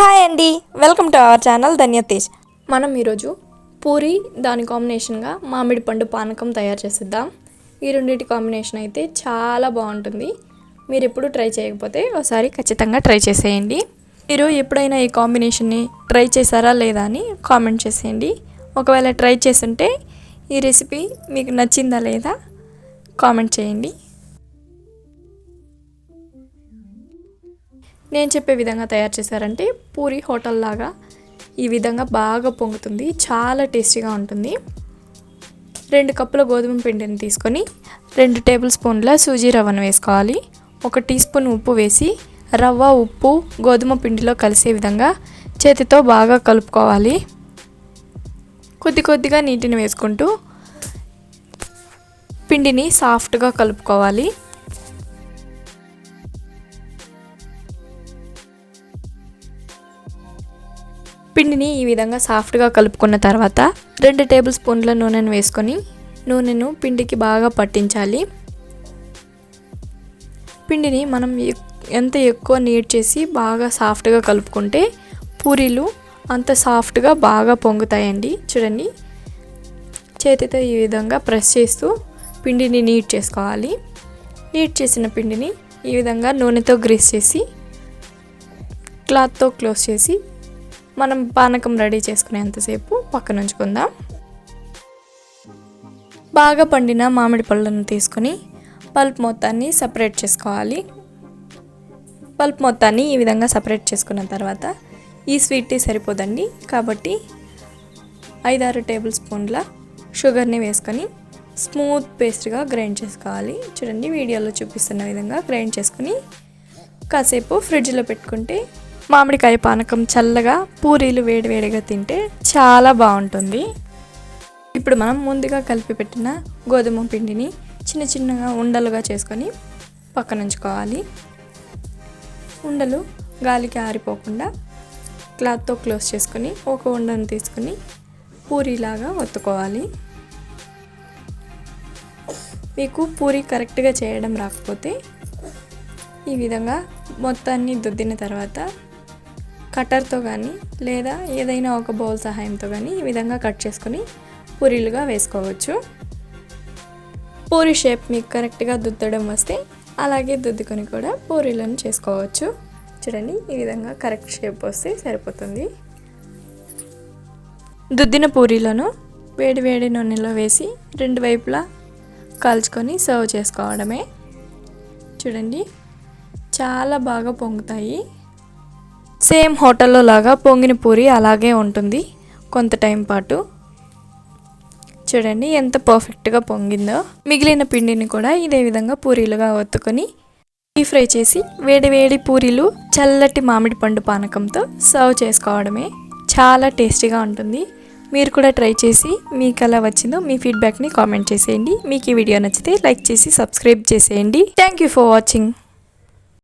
Hi అండి. Welcome to our channel Dhanyatej మనం ఈరోజు పూరి దాని కాంబినేషన్గా మామిడి పండు పానకం తయారు చేసిద్దాం. ఈ రెండింటి కాంబినేషన్ అయితే చాలా బాగుంటుంది. మీరు ఎప్పుడు ట్రై చేయకపోతే ఒకసారి ఖచ్చితంగా ట్రై చేసేయండి. మీరు ఎప్పుడైనా ఈ కాంబినేషన్ని ట్రై చేశారా లేదా అని కామెంట్ చేసేయండి. ఒకవేళ ట్రై చేస్తుంటే ఈ రెసిపీ మీకు నచ్చిందా లేదా కామెంట్ చేయండి. నేను చెప్పే విధంగా తయారు చేశారంటే పూరి హోటల్ లాగా ఈ విధంగా బాగా పొంగుతుంది చాలా టేస్టీగా ఉంటుంది. రెండు కప్పుల గోధుమ పిండిని తీసుకొని రెండు టేబుల్ స్పూన్ల సూజీ రవ్వను వేసుకోవాలి. ఒక టీ స్పూన్ ఉప్పు వేసి రవ్వ ఉప్పు గోధుమ పిండిలో కలిసే విధంగా చేతితో బాగా కలుపుకోవాలి. కొద్ది కొద్దిగా నీటిని వేసుకుంటూ పిండిని సాఫ్ట్గా కలుపుకోవాలి. పిండిని ఈ విధంగా సాఫ్ట్గా కలుపుకున్న తర్వాత రెండు టేబుల్ స్పూన్ల నూనెను వేసుకొని నూనెను పిండికి బాగా పట్టించాలి. పిండిని మనం ఎక్- ఎంత ఎక్కువ నీట్ చేసి బాగా సాఫ్ట్గా కలుపుకుంటే పూరీలు అంత సాఫ్ట్గా బాగా పొంగుతాయండి. చూడండి. చేతితో ఈ విధంగా ప్రెస్ చేస్తూ పిండిని నీట్ చేసుకోవాలి. నీట్ చేసిన పిండిని ఈ విధంగా నూనెతో గ్రీస్ చేసి క్లాత్తో క్లోజ్ చేసి మనం పానకం రెడీ చేసుకునేంతసేపు పక్కన ఉంచుకుందాం. బాగా పండిన మామిడి పళ్ళను తీసుకొని పల్ప్ మొత్తాన్ని సపరేట్ చేసుకోవాలి. పల్ప్ మొత్తాన్ని ఈ విధంగా సపరేట్ చేసుకున్న తర్వాత ఈ స్వీట్ సరిపోదండి. కాబట్టి ఐదారు టేబుల్ స్పూన్ల షుగర్ని వేసుకొని స్మూత్ పేస్ట్గా గ్రైండ్ చేసుకోవాలి. చూడండి వీడియోలో చూపిస్తున్న విధంగా గ్రైండ్ చేసుకొని కాసేపు ఫ్రిడ్జ్లో పెట్టుకుంటే మామిడికాయ పానకం చల్లగా పూరీలు వేడివేడిగా తింటే చాలా బాగుంటుంది. ఇప్పుడు మనం ముందుగా కలిపి పెట్టిన గోధుమ పిండిని చిన్న చిన్నగా ఉండలుగా చేసుకొని పక్కనుంచుకోవాలి. ఉండలు గాలికి ఆరిపోకుండా క్లాత్తో క్లోజ్ చేసుకొని ఒక ఉండను తీసుకొని పూరీలాగా ఒత్తుకోవాలి. మీకు పూరి కరెక్ట్గా చేయడం రాకపోతే ఈ విధంగా మొత్తాన్ని దుద్దిన తర్వాత కట్టర్తో కానీ లేదా ఏదైనా ఒక బౌల్ సహాయంతో కానీ ఈ విధంగా కట్ చేసుకొని పూరీలుగా వేసుకోవచ్చు. పూరి షేప్ మీకు కరెక్ట్గా దుద్దడం వస్తే అలాగే దుద్దుకొని కూడా పూరీలను చేసుకోవచ్చు. చూడండి ఈ విధంగా కరెక్ట్ షేప్ వస్తే సరిపోతుంది. దుద్దిన పూరీలను వేడి వేడి నూనెలో వేసి రెండు వైపులా కాల్చుకొని సర్వ్ చేసుకోవడమే. చూడండి చాలా బాగా పొంగుతాయి. సేమ్ హోటల్లో లాగా పొంగిన పూరి అలాగే ఉంటుంది. కొంత టైం పాటు. చూడండి ఎంత పర్ఫెక్ట్గా పొంగిందో. మిగిలిన పిండిని కూడా ఇదే విధంగా పూరీలుగా ఒత్తుకొని డీ ఫ్రై చేసి వేడి వేడి పూరీలు చల్లటి మామిడి పండు పానకంతో సర్వ్ చేసుకోవడమే చాలా టేస్టీగా ఉంటుంది. మీరు కూడా ట్రై చేసి మీకు ఎలా వచ్చిందో మీ ఫీడ్బ్యాక్ని కామెంట్ చేసేయండి. మీకు ఈ వీడియో నచ్చితే లైక్ చేసి సబ్స్క్రైబ్ చేసేయండి. Thank you for watching.